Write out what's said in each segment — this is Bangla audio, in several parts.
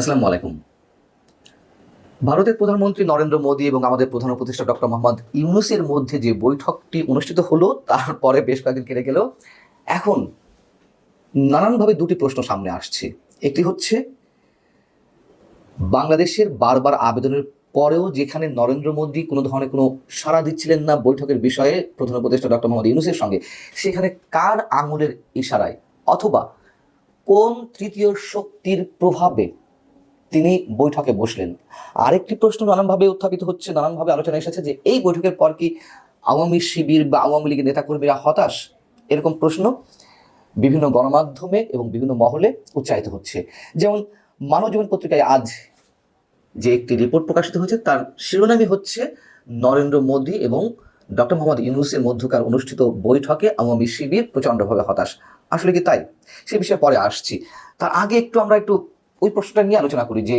আসসালামু আলাইকুম। ভারতের প্রধানমন্ত্রী নরেন্দ্র মোদী এবং আমাদের প্রধান উপদেষ্টা ডক্টর মোহাম্মদ ইউনুসের মধ্যে যে বৈঠকটি অনুষ্ঠিত হলো তারপরে বেশ কয়েকদিন কেটে গেল এখন নানানভাবে দুটি প্রশ্ন সামনে আসছে। একটি হচ্ছে, বাংলাদেশের বারবার আবেদনের পরেও যেখানে নরেন্দ্র মোদী কোনো ধরনের কোনো সাড়া দিচ্ছিলেন না বৈঠকের বিষয়ে প্রধান উপদেষ্টা ডক্টর মোহাম্মদ ইউনুসের সঙ্গে, সেখানে কার আঙুলের ইশারায় অথবা কোন তৃতীয় শক্তির প্রভাবে তিনি বৈঠকে বসলেন। আরেকটি প্রশ্ন নানানভাবে উত্থাপিত হচ্ছে, নানানভাবে আলোচনা এসেছে যে এই বৈঠকের পর কি আওয়ামী শিবির বা আওয়ামী লীগের নেতাকর্মীরা হতাশ? এরকম প্রশ্ন বিভিন্ন গণমাধ্যমে এবং বিভিন্ন মহলে উচ্চারিত হচ্ছে। যেমন মানবজীবন পত্রিকায় আজ যে একটি রিপোর্ট প্রকাশিত হয়েছে, তার শিরোনামই হচ্ছে, নরেন্দ্র মোদী এবং ডক্টর মোহাম্মদ ইউনুসের মধ্যকার অনুষ্ঠিত বৈঠকে আওয়ামী শিবির প্রচণ্ডভাবে হতাশ। আসলে কি তাই? সে বিষয়ে পরে আসছি। তার আগে একটু আমরা একটু ওই প্রশ্নটা নিয়ে আলোচনা করি যে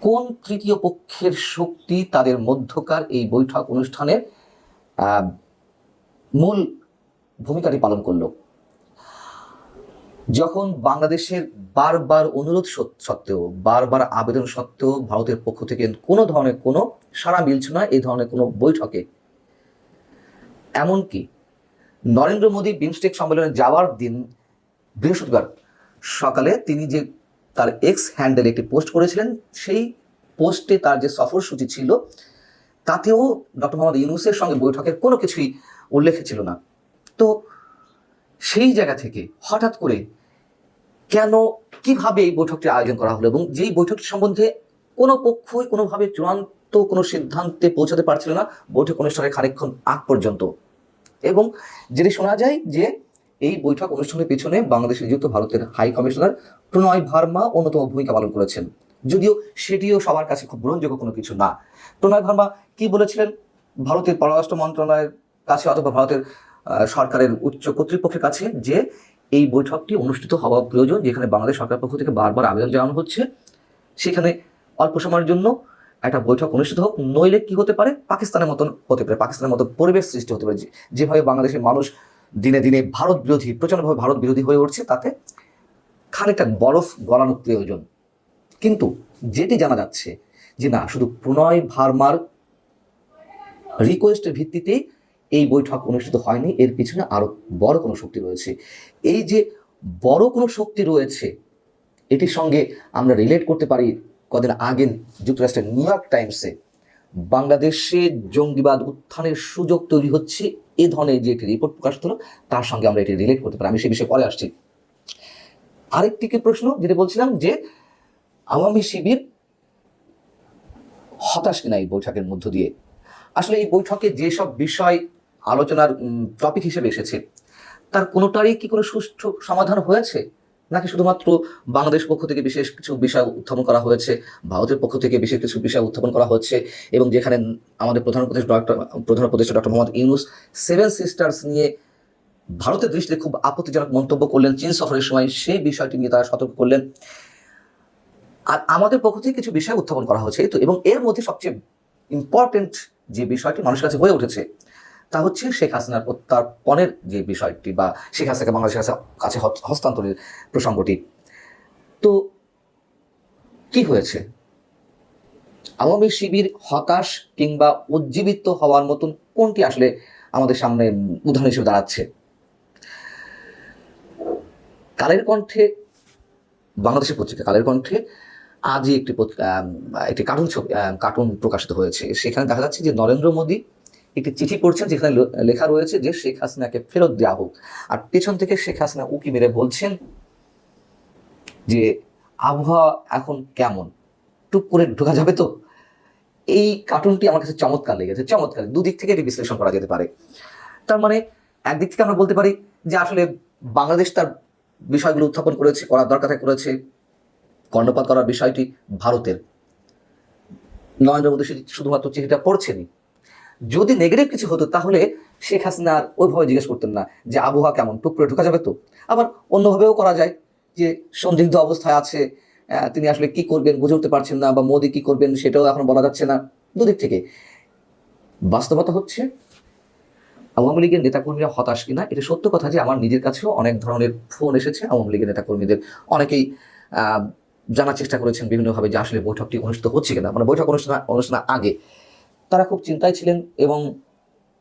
কোন তৃতীয় পক্ষের শক্তি তাদের মধ্যকার এই বৈঠক অনুষ্ঠানের মূল ভূমিকাটি পালন করল? যখন বাংলাদেশের বারবার অনুরোধ সত্ত্বেও, বারবার আবেদন সত্ত্বেও ভারতের পক্ষ থেকে কোনো ধরনের কোনো সাড়া মিলছে না এই ধরনের কোনো বৈঠকে। এমনকি নরেন্দ্র মোদী বিমস্টেক সম্মেলনে যাওয়ার দিন বৃহস্পতিবার সকালে তিনি যে তার এক্স হ্যান্ডেলে একটি পোস্ট করেছিলেন, সেই পোস্টে তার যে সফরসূচি ছিল, তাতেও ডক্টর মোহাম্মদ ইউনুসের সঙ্গে বৈঠকের কোনো কিছুই উল্লেখ ছিল না। তো সেই জায়গা থেকে হঠাৎ করে কেন, কীভাবে এই বৈঠকটির আয়োজন করা হলো এবং যেই বৈঠকটি সম্বন্ধে কোনো পক্ষই কোনোভাবে চূড়ান্ত কোনো সিদ্ধান্তে পৌঁছাতে পারছিল না, বৈঠক অনুষ্ঠানের খানিকক্ষণ আগ পর্যন্ত। এবং যেটি শোনা যায় যে এই বৈঠক অনুষ্ঠানের পেছনে বাংলাদেশে নিযুক্ত ভারতের হাই কমিশনার প্রণয় ভার্মা অন্যতম ভূমিকা পালন করেছেন। যদিও সেটিও সবার কাছে খুব গ্রহণযোগ্য কোনো কিছু না। প্রণয় ভার্মা কি বলেছিলেন? ভারতের পররাষ্ট্র মন্ত্রণালয়ের কাছে অথবা ভারতের সরকারের উচ্চ কর্তৃপক্ষের কাছে যে এই বৈঠকটি অনুষ্ঠিত হওয়া প্রয়োজন, যেখানে বাংলাদেশ সরকার পক্ষ থেকে বারবার আবেদন জানানো হচ্ছে, সেখানে অল্প সময়ের জন্য একটা বৈঠক অনুষ্ঠিত হোক, নইলে কি হতে পারে? পাকিস্তানের মতন হতে পারে, পাকিস্তানের মতো পরিবেশ সৃষ্টি হতে পারে যেভাবে বাংলাদেশের মানুষ দিনে দিনে ভারত বিরোধী প্রচণ্ডভাবে ভারত বিরোধী হয়ে উঠছে তাতে খানিকটা বরফ গলানো প্রয়োজন। কিন্তু যেটি জানা যাচ্ছে যে না, শুধু প্রণয় ভার্মার রিকোয়েস্টের ভিত্তিতেই এই বৈঠক অনুষ্ঠিত হয়নি, এর পিছনে আরও বড় কোনো শক্তি রয়েছে। এই যে বড় কোনো শক্তি রয়েছে, এটির সঙ্গে আমরা রিলেট করতে পারি কদিন আগে যুক্তরাষ্ট্রের নিউ ইয়র্ক টাইমসে। বাংলাদেশে জঙ্গিবাদ উত্থানের সুযোগ তৈরি হচ্ছে এ ধরনের যে একটি রিপোর্ট প্রকাশিত হলো তার সঙ্গে আমরা এটি রিলেট করতে পারি। আমি সে বিষয়ে পরে আসছি। আরেকটি কি প্রশ্ন, যেটা বলছিলাম যে আওয়ামী শিবির হতাশ কিনা এই বৈঠকের মধ্য দিয়ে? আসলে এই বৈঠকে যেসব বিষয় আলোচনার টপিক হিসেবে এসেছে, তার কোনোটারই কি কোনো সুষ্ঠু সমাধান হয়েছে? নাকি শুধুমাত্র বাংলাদেশ পক্ষ থেকে বিশেষ কিছু বিষয় উত্থাপন করা হয়েছে, ভারতের পক্ষ থেকে বিশেষ কিছু বিষয় উত্থাপন করা হচ্ছে এবং যেখানে আমাদের প্রধান উপদেষ্টা ডক্টর প্রধান উপদেষ্টা doctor Muhammad Yunus seven sisters নিয়ে ভারতের দৃষ্টিতে খুব আপত্তিজনক মন্তব্য করলেন চীন সফরের সময় সেই বিষয়টি নিয়ে তারা সতর্ক করলেন। আর আমাদের পক্ষ থেকে কিছু বিষয় উত্থাপন করা হয়েছে তো এবং এর মধ্যে সবচেয়ে ইম্পর্টেন্ট যে বিষয়টি মানুষের কাছে হয়ে উঠেছে তা হচ্ছে শেখ হাসিনার প্রত্যার্পণের যে বিষয়টি বা শেখ হাসিনাকে বাংলাদেশের কাছে- কাছে হস্তান্তরের প্রসঙ্গটি। তো কি হয়েছে? আওয়ামী শিবির হতাশ কিংবা উজ্জীবিত হওয়ার মতন কোনটি আসলে আমাদের সামনে উদাহরণ হিসেবে দাঁড়াচ্ছে? কালের কণ্ঠে, বাংলাদেশের পত্রিকা কালের কণ্ঠে আজই একটি একটি কার্টুন ছবি কার্টুন প্রকাশিত হয়েছে। সেখানে দেখা যাচ্ছে যে নরেন্দ্র মোদী একটি চিঠি পড়ছেন যেখানে লেখা রয়েছে যে শেখ হাসিনাকে ফেরত দেওয়া হোক। আর পেছন থেকে শেখ হাসিনা উকি মেরে বলছেন যে আবহাওয়া এখন কেমন? টুক করে ঢোকা যাবে তো? এই কার্টুনটি আমার কাছে চমৎকার লেগেছে, চমৎকার। দুদিক থেকে এটি বিশ্লেষণ করা যেতে পারে। তার মানে একদিক থেকে আমরা বলতে পারি যে আসলে বাংলাদেশ তার বিষয়গুলো উত্থাপন করেছে, করার দরকার করেছে, কর্ণপাত করার বিষয়টি ভারতের। নরেন্দ্র মোদী শুধু- শুধুমাত্র চিঠিটা পড়ছেনই। যদি নেগেটিভ কিছু হতো, তাহলে শেখ হাসিনা ওইভাবে জিজ্ঞেস করতেন না যে আবহাওয়া কেমন টুক করে ঢোকা যাবে তো? আবার অন্যভাবেও করা যায় যে সন্দিগ্ধ অবস্থায় আছে তিনি আসলে কি করবেন বুঝে উঠতে পারছেন না, বা মোদি কি করবেন সেটাও এখন বলা যাচ্ছে না, দুদিক থেকে। বাস্তবতা হচ্ছে, আওয়ামী লীগের নেতাকর্মীরা হতাশ কিনা, এটা সত্য কথা যে আমার নিজের কাছেও অনেক ধরনের ফোন এসেছে আওয়ামী লীগের নেতাকর্মীদের। অনেকেই জানার চেষ্টা করেছেন বিভিন্নভাবে যে আসলে বৈঠকটি অনুষ্ঠিত হচ্ছে কিনা মানে বৈঠক অনুষ্ঠান, অনুষ্ঠানের আগে। তারা খুব চিন্তায় ছিলেন এবং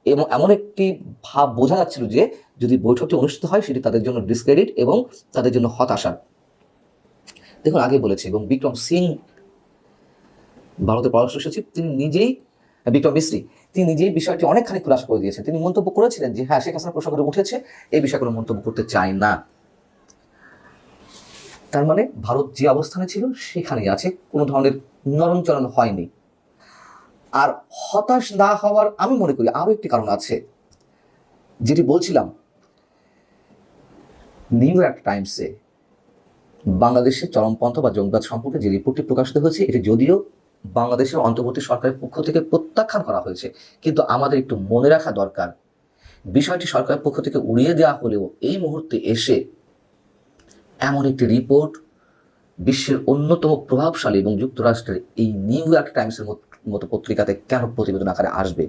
এবং এমন একটি ভাব বোঝা যাচ্ছিল যে যদি বৈঠকটি অনুষ্ঠিত হয়, সেটি তাদের জন্য ডিসক্রেডিট এবং তাদের জন্য হতাশা দেখুন, আগে বলেছি, এবং বিক্রম সিং, ভারতের পররাষ্ট্র সচিব, তিনি নিজেই, বিক্রম মিশ্রি তিনি নিজেই বিষয়টি অনেকখানি খুলাসা করে দিয়েছেন। তিনি মন্তব্য করেছিলেন যে হ্যাঁ শেখ হাসিনা প্রসঙ্গে উঠেছে, এই বিষয়ে কোনো মন্তব্য করতে চায় না। তার মানে ভারত যে অবস্থানে ছিল, সেখানেই আছে, কোনো ধরনের নরম চরণ হয়নি। আর হতাশ না হওয়ার আমি মনে করি আরও একটি কারণ আছে। যেটি বলছিলাম নিউ ইয়র্ক টাইমসে বাংলাদেশের চরমপন্থ বা জঙ্গবাদ সম্পর্কে যে রিপোর্টটি প্রকাশিত হয়েছে, এটি যদিও বাংলাদেশের অন্তর্বর্তী সরকারের পক্ষ থেকে প্রত্যাখ্যান করা হয়েছে, কিন্তু আমাদের একটু মনে রাখা দরকার। বিষয়টি সরকারের পক্ষ থেকে উড়িয়ে দেওয়া হলেও এই মুহূর্তে এসে এমন একটি রিপোর্ট বিশ্বের অন্যতম প্রভাবশালী এবং যুক্তরাষ্ট্রের এই নিউ ইয়র্ক টাইমসের মত- মতো পত্রিকাতে কেন প্রতিবেদন আকারে আসবে?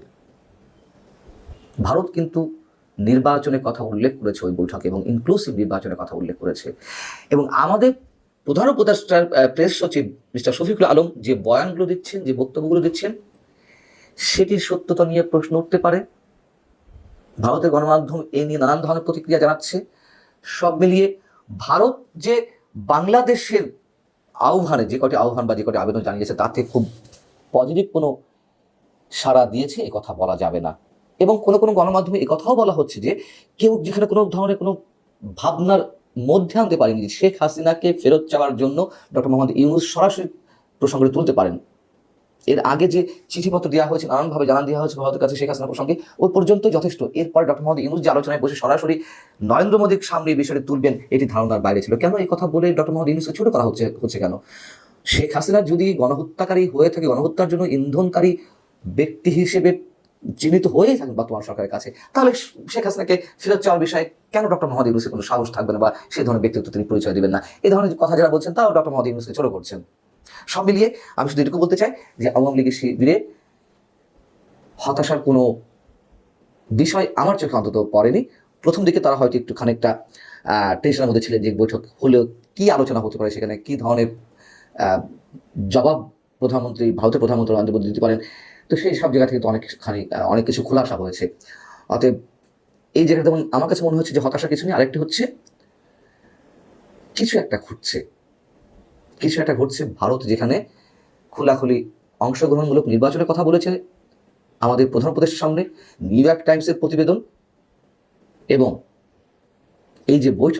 ভারত কিন্তু নির্বাচনের কথা উল্লেখ করেছে ওই বৈঠকে এবং ইনক্লুসিভ নির্বাচনের কথা উল্লেখ করেছে। এবং আমাদের প্রধান উপদেষ্টার প্রেস সচিব মিস্টার শফিকুল আলম যে বয়ানগুলো দিচ্ছেন, যে বক্তব্যগুলো দিচ্ছেন, সেটির সত্যতা নিয়ে প্রশ্ন উঠতে পারে। ভারতের গণমাধ্যম এই নিয়ে নানান ধরনের প্রতিক্রিয়া জানাচ্ছে। সব মিলিয়ে ভারত যে বাংলাদেশের আহ্বানে যে কটি আহ্বান বা যে কটি আবেদন জানিয়েছে, তাতে খুব পজিটিভ কোনো সাড়া দিয়েছে, এ কথা বলা যাবে না। এবং কোনো কোনো গণমাধ্যমে এ কথাও বলা হচ্ছে যে, কেউ যেখানে কোনো ধরনের কোনো ভাবনার মধ্যে আনতে পারেনি শেখ হাসিনাকে ফেরত চাওয়ার জন্য ডক্টর মোহাম্মদ ইউনুস সরাসরি প্রসঙ্গে তুলতে পারেন। এর আগে যে চিঠিপত্র দেওয়া হয়েছে, নানানভাবে জানান দেওয়া হয়েছে ভারতের কাছে শেখ হাসিনা প্রসঙ্গে, ওই পর্যন্ত যথেষ্ট। এরপর ডক্টর মোহাম্মদ ইউনুস যে আলোচনায় বসে সরাসরি নরেন্দ্র মোদীর সামনে এই বিষয়টি তুলবেন, এটি ধারণার বাইরে ছিল। কেন এই কথা বলে ডক্টর মোহাম্মদ ইউনুসকে ছোট করা হচ্ছে হচ্ছে কেন? শেখ হাসিনা যদি গণহত্যাকারী হয়ে থাকে, গণহত্যার জন্য ইন্ধনকারী ব্যক্তি হিসেবে চিহ্নিত হয়েই থাকেন বর্তমান সরকারের কাছে, তাহলে শেখ হাসিনাকে ফেরত চাওয়ার বিষয়ে কেন ডক্টর মোহাম্মদ ইউনুসের কোনো সাহস থাকবে না বা সেই ধরনের ব্যক্তিত্ব তিনি পরিচয় দিবেন না? এই ধরনের কথা যারা বলছেন তাও ডক্টর মোহাম্মদ ইউনুসকে ছোট করছেন। সব মিলিয়ে আমি শুধু এটুকু বলতে চাই যে আওয়ামী লীগের শিবিরে হতাশার কোনো বিষয় আমার চোখে অন্তত পড়েনি। প্রথম দিকে তারা হয়তো একটু খানিকটা টেনশনের মধ্যে ছিলেন যে বৈঠক হলেও কি আলোচনা হতে পারে সেখানে, কি ধরনের জবাব প্রধানমন্ত্রী, ভারতের প্রধানমন্ত্রী নরেন্দ্র দিতে পারেন। তো সেই সব জায়গা থেকে তো অনেকখানি অনেক কিছু খোলাসা হয়েছে। অতএব এই জায়গাটা যেমন আমার কাছে মনে হচ্ছে যে হতাশা কিছু নেই, আরেকটি হচ্ছে কিছু একটা ঘটছে। কিছু একটা ঘটছে। ভারত যেখানে খোলাখুলি অংশগ্রহণমূলক নির্বাচনের কথা বলেছে, আমাদের প্রধান উপদেশের সামনে, নিউ ইয়র্ক টাইমসের প্রতিবেদন এবং এই যে বৈঠক